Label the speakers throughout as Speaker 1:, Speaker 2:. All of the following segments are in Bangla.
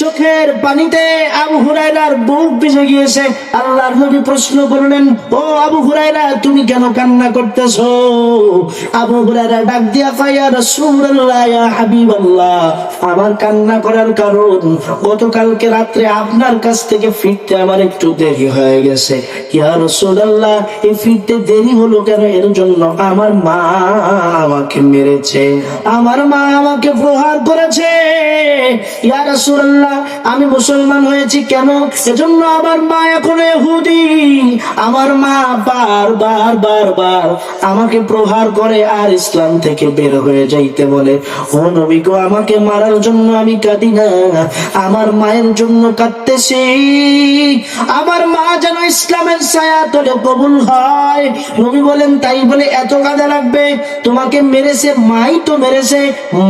Speaker 1: চোখের পানিতে আবু হুরায়রার বুক ভিজে গিয়েছে। আল্লাহর নবী প্রশ্ন করলেন, ও আবু হুরায়রা, তুমি কেন কান্না করতেছো? আবু হুরায়রা ডাক দিয়া ফায়া রাসূলুল্লাহ আমার কান্না করার কারণ গতকালকে রাত্রে আপনার কাছ থেকে ফিরতে আমার একটু দেরি হয়ে গেছে। ইয়া রাসূলুল্লাহ, এই ফিরতে দেরি হলো কেন? এর জন্য আমার মা আমাকে মেরেছে। আমার মা আমাকে প্রহার করেছে। ইয়া রাসূলুল্লাহ, আমি মুসলমান হয়েছি কেন? এজন্য আমার মা এখন ইহুদি। আমার মা বার বার বার বার আমাকে প্রহার করে আর ইসলাম থেকে বের হয়ে যাইতে বলে, ও নবী গো, আমাকে মারার জন্য আমি কাঁদি না। আমার মায়ের জন্য কাঁদতেছি। আমার মা যেন ইসলামের ছায়া তোলে কবুল হয়। নবী বলেন, তাই বলে এত কাঁদা লাগবে? তোমাকে মেরেছে, মাই তো মেরেছে।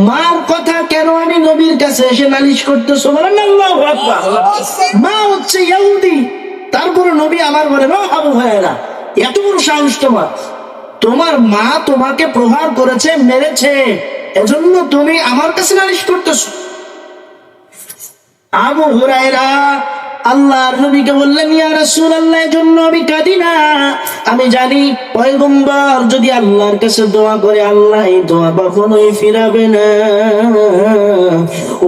Speaker 1: মার কথা কেন আমি নবীর কাছে এসে নালিশ করতেছো। মা হচ্ছে ইহুদি। তারপরে নবী আমার ঘরে ও আবু ভাইয়েরা এত বড় সাহস তোমার। তোমার মা তোমাকে প্রহার করেছে, মেরেছে। এজন্য তুমি আমার কাছে নালিশ করতেছ। আবু হুরায়রা আল্লাহর নবীকে বললেন ইয়া রাসূলুল্লাহ জন্য আমি কাঁদি না। আমি জানি পয়গম্বর যদি আল্লাহর কাছে দোয়া করে আল্লাহ এই দোয়া কখনোই ফিরাবে না।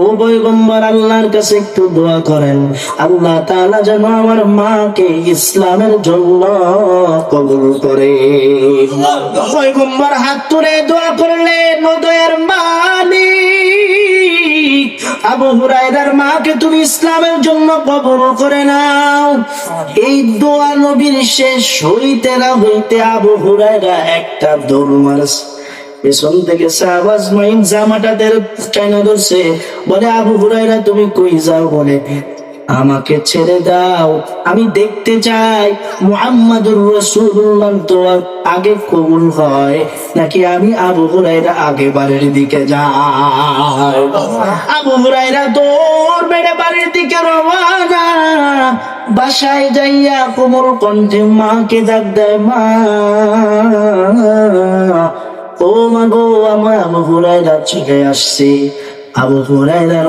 Speaker 1: ও পয়গম্বর আল্লাহর কাছে একটু দোয়া করেন। আল্লাহ তাআলা যেন আমার মাকে ইসলামের জন্য কবুল করে। পয়গম্বর হাত তুলে দোয়া করলেন ও দয়ার মালিক আবু মাকে তুমি ইসলামের জন্য কবর করে নাও। এই দোয়া নবীর শেষ হইতে না হইতে আবু হুরায়রা একটা দৌড় মারছে। পেছন থেকে সাহবাজ মাইন জামাটা দের চাইনা ধরছে। বলে, আবু হুরায়রা, তুমি কই যাও? বলে আমাকে ছেড়ে দাও। আমি দেখতে চাই মুহাম্মাদুর রাসূলুল্লাহ তো আগে কবুল হয়, নাকি আমি আবু হুরায়রা আগে বাড়ির দিকে যাই? আবু হুরায়রা দৌড় বেড়ে বাড়ির দিকে রওনা। বাসায় যাইয়া কোমর কণ্ঠে মাকে ডাক দেয়, মা, ও মা গো আমার আবু হুরায়রা চলে আসছে। আবু হুরায়রার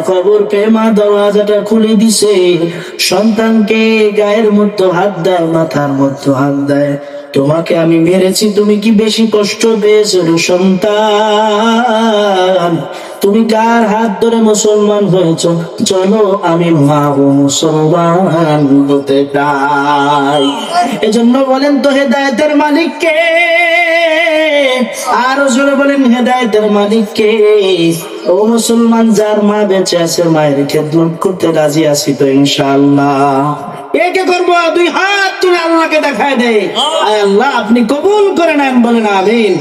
Speaker 1: পেয়ে মা দরওয়াজাটা খুলে দিছে। সন্তানকে গায়ের মধ্যে হাত দেয়, মাথার মধ্যে হাত দেয়। তোমাকে আমি মেরেছি, তুমি কি বেশি কষ্ট পেয়েছ সন্তান? তুমি কার হাত ধরে মুসলমান হয়েছ? চলো আমি মা ও মুসলমান হতে চাই। এজন্য বলেন তো হেদায়তের মালিককে, আরও জোরে বলেন হেদায়তের মালিককে। ও মুসলমান, যার মা বেঁচে আছে, মায়ের খেদমত করতে রাজি আছি তো ইনশাআল্লাহ। একে করব দুই হাত তুলে আল্লাহকে দেখায় দেয় আল্লাহ, আপনি কবুল করে নেন, বলেন আমিন।